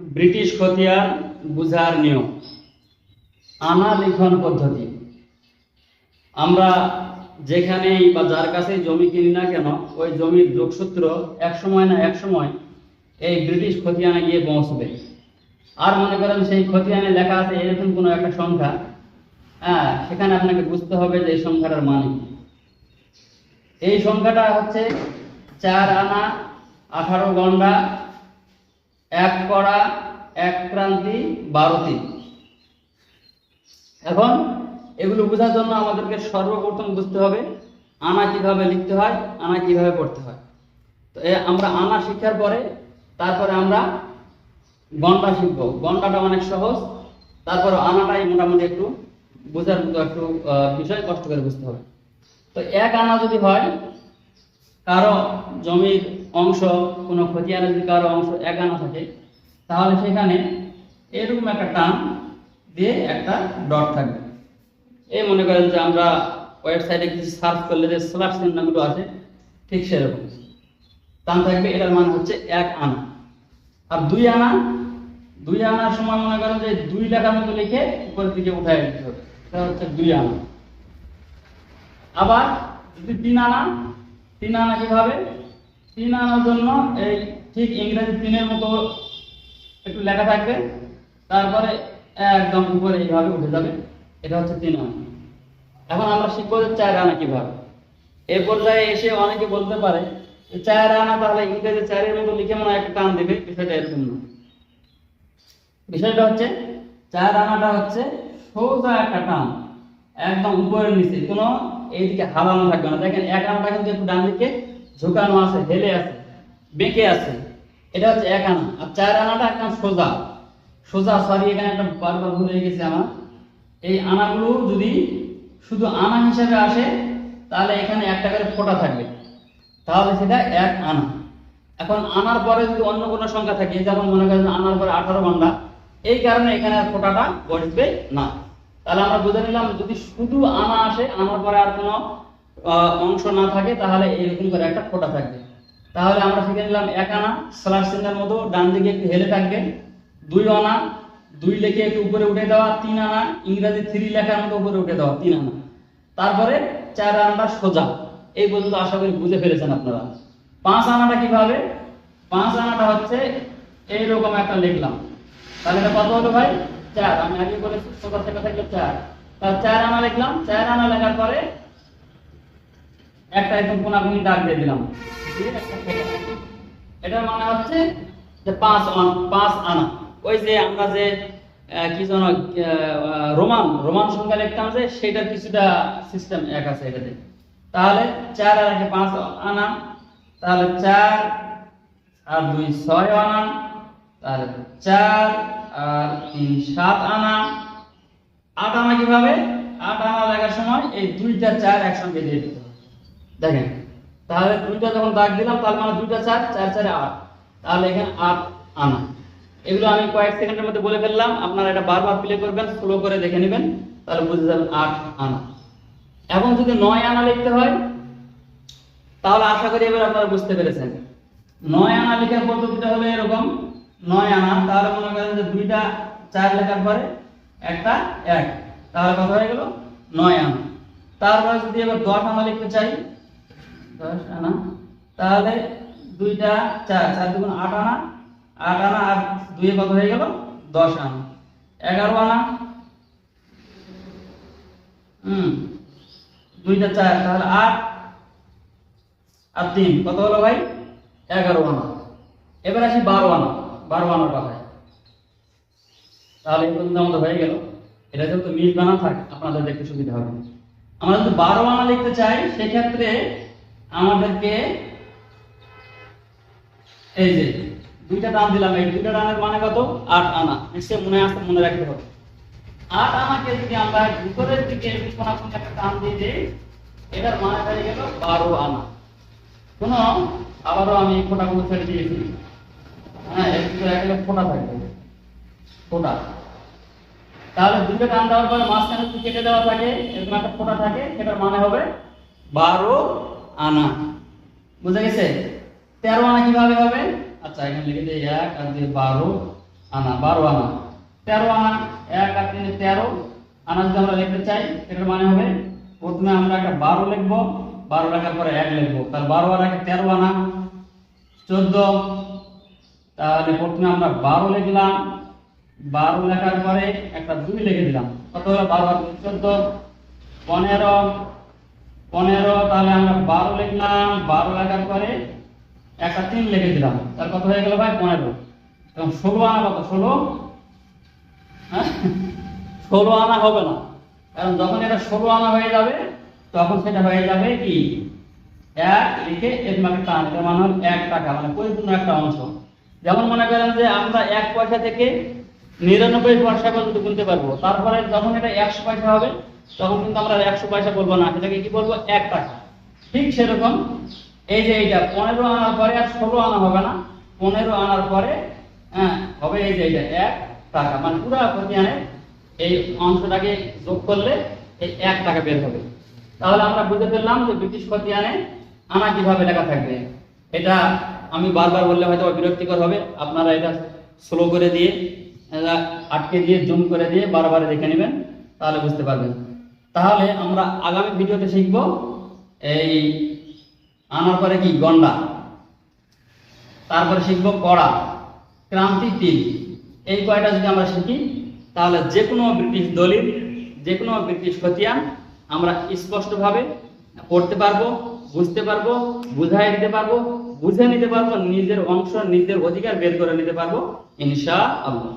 British খতিয়ান বুঝার নিয়ম। আনা লিখন পদ্ধতি। আমরা যেখানেই বা যার কাছে জমি কিনি না কেন, ওই জমির যোগসূত্র এক সময় না এক সময় এই ব্রিটিশ খতিয়ানে গিয়ে পৌঁছবে। আর মনে করেন সেই খতিয়ানে লেখা আছে এরকম কোনো একটা সংখ্যা হ্যাঁ সেখানে আপনাকে বুঝতে হবে যে এই সংখ্যাটার মানে এই সংখ্যাটা হচ্ছে চার আনা আঠারো গন্ডা এক কড়া, এক ক্রান্তি বারোটি এখন এগুলো বোঝার জন্য আমাদেরকে সর্বপ্রথম বুঝতে হবে, আনা কীভাবে লিখতে হয়, আনা কীভাবে পড়তে হয়। তো আমরা আনা শিক্ষার পরে তারপরে আমরা গন্ডা শিখব। গন্ডাটা অনেক সহজ, তারপর আনাটাই মোটামুটি একটু বোঝার মতো একটু বিষয় কষ্ট করে বুঝতে হবে। তো এক আনা যদি হয় কারও জমির অংশ, কোনো খতিয়ানে যদি কারও অংশ এক আনা থাকে, তাহলে সেখানে এরকম একটা টান দিয়ে একটা ডট থাকবে। এই মনে করেন যে আমরা ওয়েবসাইটে কিছু সার্চ করলে যে স্ল্যাশ চিহ্নগুলো আছে, ঠিক সেরকম। টান থাকবে, এটার মানে হচ্ছে এক আনা। আর দুই আনা, দুই আনার সময় মনে করেন যে দুই লেখার মতো লিখে উপরের দিকে উঠায় দিতে হবে। এটা হচ্ছে দুই আনা। আবার যদি তিন আনা তিন আনা কীভাবে? তিন আনার জন্য এই ঠিক ইংরেজি তিনের মতো একটু লেখা থাকবে। তারপরে একদম উপরে এইভাবে উঠে যাবে। এটা হচ্ছে তিন আনা। এখন আমরা শিখব যে চার আনা কীভাবে। এই পর্যায়ে এসে অনেকে বলতে পারে চার আনা তাহলে ইংরেজি চারের মতো লিখে মনে একটা টান দেবে, বিষয়টা এরকম না। বিষয়টা হচ্ছে চার আনাটা হচ্ছে সোজা একটা টান, একদম উপরের নিচে। কোনো এইদিকে হারানো থাকবে না। দেখেন, এক আনাটা কিন্তু একটু ডান দিকে ঝুঁকানো আছে, হেলে আছে, বেঁকে আছে। এটা হচ্ছে এক আনা। আর চার আনাটা একদম সোজা। সোজা সরি এখানে একটা বারবার ভুলে গেছে আমার। এই আনাগুলো যদি শুধু আনা হিসাবে আসে, তাহলে এখানে একটা করে ফোঁটা থাকবে। তাহলে সেটা এক আনা। এখন আনার পরে যদি অন্য কোনো সংখ্যা থাকে, যেমন মনে করেন আনার পরে আঠারো ঘণ্টা এই কারণে এখানে ফোঁটাটা বসবে না। তাহলে আমরা বুঝে নিলাম, যদি শুধু আনা আসে, আনার পরে আর কোনো অংশ না থাকে, তাহলে এরকম করে একটা ফোঁটা থাকবে। তাহলে আমরা শিখে নিলাম এক আনা স্লাশ চিহ্নের মতো ডান দিকে একটু হেলে থাকবে, দুই আনা দুই লেখে একটু উপরে উঠে দেওয়া, তিন আনা, ইংরেজি থ্রি লেখার মতো উপরে উঠে দেওয়া, তিন আনা। তারপরে চার আনাটা সোজা। এই পর্যন্ত আশা করি বুঝে ফেলেছেন আপনারা। পাঁচ আনাটা কীভাবে? পাঁচ আনাটা হচ্ছে, এইরকম একটা লিখলাম। তাহলে এটা কত হলো ভাই? চার, আমি আগে চার। তাহলে চার আনা লিখলাম, চার আনা লেখার পরে একটা একদম দিয়ে দিলাম। এটার মানে হচ্ছে যে পাঁচ আন- পাঁচ আনা। ওই যে আমরা যে কি যেন রোমান রোমান সংখ্যা লিখতাম যে, সেটার কিছুটা সিস্টেম এক আছে এটাতে। তাহলে চার আর একে পাঁচ আনা, তাহলে চার আর দুই ছয় আনা তাহলে চার আর তিন, সাত আনা। আট আনা কীভাবে? আট আনা লেখার সময় এই দুইটা চার একসঙ্গে দিয়ে দিতে হবে। দেখেন, তাহলে দুইটা যখন দাগ দিলাম তার মানে দুইটা চার চার চারে আট। তাহলে এখানে আট আনা। এগুলো আমি কয়েক সেকেন্ডের মধ্যে বলে ফেললাম। আপনারা এটা বারবার প্লে করবেন স্লো করে দেখে নেবেন, তাহলে বুঝে যাবেন আট আনা। এখন যদি নয় আনা লিখতে হয়, তাহলে আশা করি এবার আপনারা বুঝতে পেরেছেন। নয় আনা লেখার পদ্ধতিটা হলো এরকম। নয় আনা, তাহলে মনে করেন যে দুইটা চার লেখার পরে একটা এক। তাহলে কত হয়ে গেল? নয় আনা। তারপরে যদি এবার দশ আনা লিখতে চাই, দশ আনা, তাহলে দুইটা চার চার দুগুণ আট আনা আট আনা আর দুই কত হয়ে গেল? দশ আনা। এগারো আনা। হুম, দুইটা চার, তাহলে আট আর তিন, কত হলো ভাই? এগারো আনা। এবার আসি বারো আনা। বারো আনার কথায়। তাহলে পর্যন্ত আমাদের হয়ে গেল। এটা যেহেতু মিল বানা থাক, আপনাদের দেখতে সুবিধা হবে। আমরা যদি বারো আনা লিখতে চাই, সেক্ষেত্রে আমাদেরকে এই যে দুইটা টান দিলাম, এই দুইটা টানের মানে কত? আট আনা। নিশ্চয়ই মনে আসতে মনে রাখতে হবে। আট আনাকে যদি আমরা উপরের দিকে কোনো কোনো একটা টান দিয়ে দিই, এটার মানে হয়ে গেল বারো আনা। শোনো, আবারও আমি ফোটাগুলো ছেড়ে দিয়েছি। হ্যাঁ একটু একটা ফোটা থাকবে। ফোটা। তাহলে দুটো টান দেওয়ার মাঝখানে যদি কেটে দেওয়া থাকে, এরকম একটা থাকে, সেটার মানে হবে বারো আনা। বুঝে গেছে? তেরো আনা কীভাবে হবে? আচ্ছা এখানে লিখে এক আর দিয়ে বারো আনা বারো আনা। তেরো আনা, এক আর তিনে তেরো। আনা যদি আমরা লিখতে চাই এটার মানে হবে প্রথমে আমরা একটা বারো লিখব, বারো লেখার পরে এক লিখব। তার বারো আর একে তেরো আনা, চোদ্দ। তাহলে প্রথমে আমরা বারো লিখলাম। বারো লেখার পরে একটা দুই লিখে দিলাম। কত হলো? বারো, চোদ্দ, পনেরো পনেরো, তাহলে আমরা বারো লিখলাম। বারো লেখার পরে একটা তিন লিখে দিলাম। তার কত হয়ে গেল ভাই? পনেরো। এবং ষোলো আনা কত? ষোলো? হ্যাঁ? ষোলো আনা হবে না। কারণ যখন এটা ষোলো আনা হয়ে যাবে, তখন সেটা হয়ে যাবে কি? এক লিখে এর মানে টান। মানে হল এক টাকা। মানে পরিপূর্ণ একটা অংশ। যেমন মনে করেন যে আমরা এক পয়সা থেকে নিরানব্বই পয়সা পর্যন্ত গুনতে পারব। তারপরে যখন এটা একশো পয়সা হবে, তখন কিন্তু আমরা একশো পয়সা বলব না। সেটাকে কি বলব? এক টাকা। ঠিক সেরকম এই যে এইটা, পনেরো আনার পরে আর ষোলো আনা হবে না। পনেরো আনার পরে হ্যাঁ হবে এই যে এইটা, এক টাকা। মানে পুরা খতিয়ানে এই অংশটাকে যোগ করলে এই এক টাকা বের হবে। তাহলে আমরা বুঝতে পারলাম যে ব্রিটিশ খতিয়ানে আনা কীভাবে লেখা থাকবে। এটা আমি বারবার বললে হয়তো বিরক্তিকর হবে। আপনারা এটা স্লো করে দিয়ে আটকে দিয়ে জুম করে দিয়ে বারবার দেখে নেবেন, তাহলে বুঝতে পারবেন। তাহলে আমরা আগামী ভিডিওতে শিখব এই আনার পরে কি? গন্ডা। তারপরে শিখব কড়া, ক্রান্তি তিল। এই কয়টা যদি আমরা শিখি, তাহলে যে কোনো ব্রিটিশ দলিল যে কোনো ব্রিটিশ খতিয়ান আমরা স্পষ্টভাবে পড়তে পারব। বুঝতে পারব, বুঝাই দিতে পারব, বুঝে নিতে পারব, নিজের অংশ, নিজের অধিকার বের করে নিতে পারব ইনশা আল্লাহ